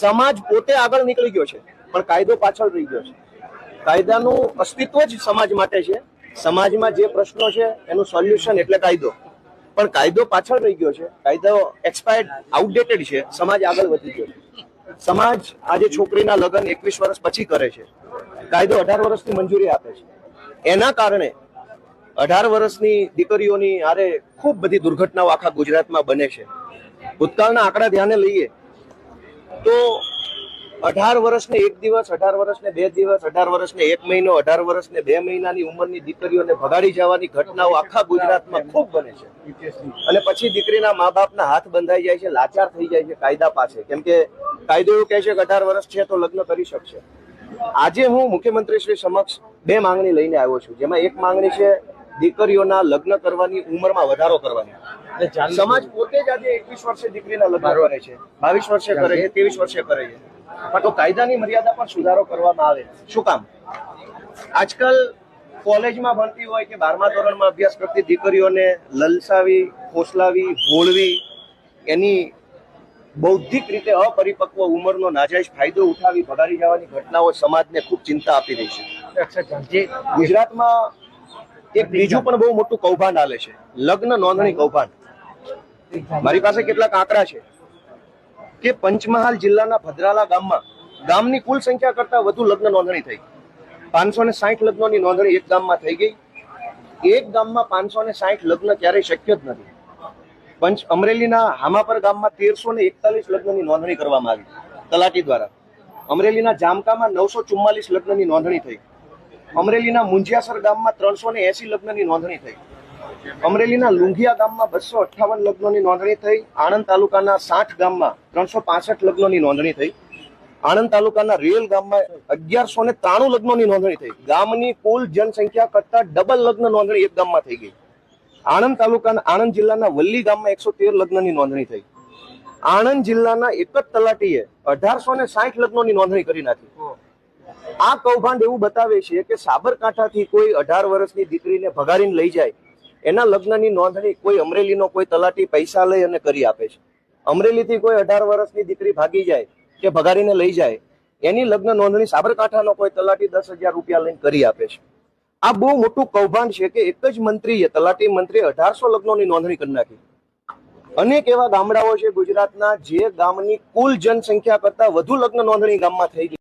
સમાજ પોતે આગળ નીકળી ગયો છે, પણ કાયદો પાછળ રહી ગયો છે. કાયદાનું અસ્તિત્વ જ સમાજ માટે છે. સમાજમાં જે પ્રશ્નો છે, એનું સોલ્યુશન એટલે કાયદો. પણ કાયદો પાછળ રહી ગયો છે. કાયદો એક્સપાયર્ડ આઉટડેટેડ છે. સમાજ આગળ વધી ગયો છે. સમાજ આજે છોકરીના લગ્ન એકવીસ વર્ષ પછી કરે છે. કાયદો અઢાર વર્ષની મંજૂરી આપે છે. એના કારણે અઢાર વર્ષની દીકરીઓની આરે ખૂબ બધી દુર્ઘટનાઓ આખા ગુજરાતમાં બને છે. ભૂતકાળના આંકડા ધ્યાને લઈએ તો અઢાર વર્ષને એક દિવસ, અઢાર વર્ષને બે દિવસ, અઢાર વર્ષને એક મહિનો, અઢાર વર્ષને બે મહિનાની ઉંમરની દીકરીઓને ભગાડી જવાની ઘટનાઓ આખા ગુજરાતમાં ખૂબ બને છે. અને પછી દીકરીના મા બાપના હાથ બંધાઈ જાય છે, લાચાર થઈ જાય છે કાયદા પાસે. કેમ કે કાયદો એવું કહે છે કે અઢાર વર્ષ છે તો લગ્ન કરી શકશે. આજે હું મુખ્યમંત્રી શ્રી સમક્ષ બે માંગણી લઈને આવ્યો છું, જેમાં એક માંગણી છે દીકરીઓના લગ્ન કરવાની ઉંમરમાં વધારો કરવાની. સમાજ પોતે જ આજે એકવીસ વર્ષે દીકરીના લગ્ન કરે છે બાવીસ વર્ષે કરે છે ત્રેવીસ વર્ષે કરે છે. પણ તો કાયદાની મર્યાદા પણ સુધારો કરવામાં આવે. શું કામ? આજકાલ કોલેજમાં ભણતી હોય કે બારમા ધોરણમાં અભ્યાસ કરતી દીકરીઓને લલસાવી ખોસલાવી ભોળવી એની બૌદ્ધિક રીતે અપરિપક્વ ઉંમરનો નાજાયજ ફાયદો ઉઠાવી ભગાડી જવાની ઘટનાઓ સમાજને ખૂબ ચિંતા આપી રહી છે. જે ગુજરાતમાં એક બીજું પણ બહુ મોટું કૌભાંડ આલે છે. લગ્ન નોંધણી કૌભાંડ. મારી પાસે કેટલાક આંકડા છે કે પંચમહાલ જિલ્લાના ભદ્રાલા ગામમાં ગામની કુલ સંખ્યા કરતા વધુ લગ્ન નોંધણી થઈ. પાંચસો ને સાઠ લગ્નોની નોંધણી એક ગામમાં થઈ ગઈ. એક ગામમાં પાંચસો ને સાઠ લગ્ન ક્યારેય શક્ય જ નથી. પંચ અમરેલીના હામાપર ગામમાં તેરસો ને એકતાલીસ લગ્નની નોંધણી કરવામાં આવી. તલાટી દ્વારા. અમરેલીના જામકામાં નવસો ચુમ્માલીસ લગ્નની નોંધણી થઈ. અમરેલીના મુંજિયાસર ગામમાં ત્રણસો ને એસી લગ્નની નોંધણી થઈ. અમરેલીના લુંઘિયા ગામમાં બસો અઠ્ઠાવન લગ્નોની નોંધણી થઈ. આણંદ તાલુકાના સાઠ ગામમાં ત્રણસો પાસઠ લગ્નોની નોંધણી થઈ. આણંદ તાલુકાના રેલ ગામમાં અગિયારસો ને ત્રાણું લગ્નોની નોંધણી થઈ. ગામની કુલ જનસંખ્યા કરતા ડબલ લગ્ન નોંધણી એક ગામમાં થઈ ગઈ. આણંદ તાલુકાના, આણંદ જિલ્લાના વલ્લી ગામમાં એકસો તેર લગ્નની નોંધણી થઈ. આણંદ જિલ્લાના એક જ તલાટીએ અઢારસો ને સાઠ લગ્નોની નોંધણી કરી નાખી. આ કૌભાંડ એવું બતાવે છે કે સાબરકાંઠાથી કોઈ અઢાર વર્ષની દીકરીને ભગાડીને લઈ જાય એના લગ્નની નોંધણી કોઈ અમરેલીનો કોઈ તલાટી પૈસા લઈ અને કરી આપે છે. અમરેલીથી કોઈ અઢાર વર્ષની દીકરી ભાગી જાય કે ભગારીને લઈ જાય, એની લગ્ન નોંધણી સાબરકાંઠાનો કોઈ તલાટી દસ હજાર રૂપિયા લઈને કરી આપે છે. આ બહુ મોટું કૌભાંડ છે કે એક જ મંત્રીએ, તલાટી મંત્રીએ અઢારસો લગ્નોની નોંધણી કરી નાખી. અનેક એવા ગામડાઓ છે ગુજરાતના જે ગામની કુલ જનસંખ્યા કરતા વધુ લગ્ન નોંધણી ગામમાં થઈ ગઈ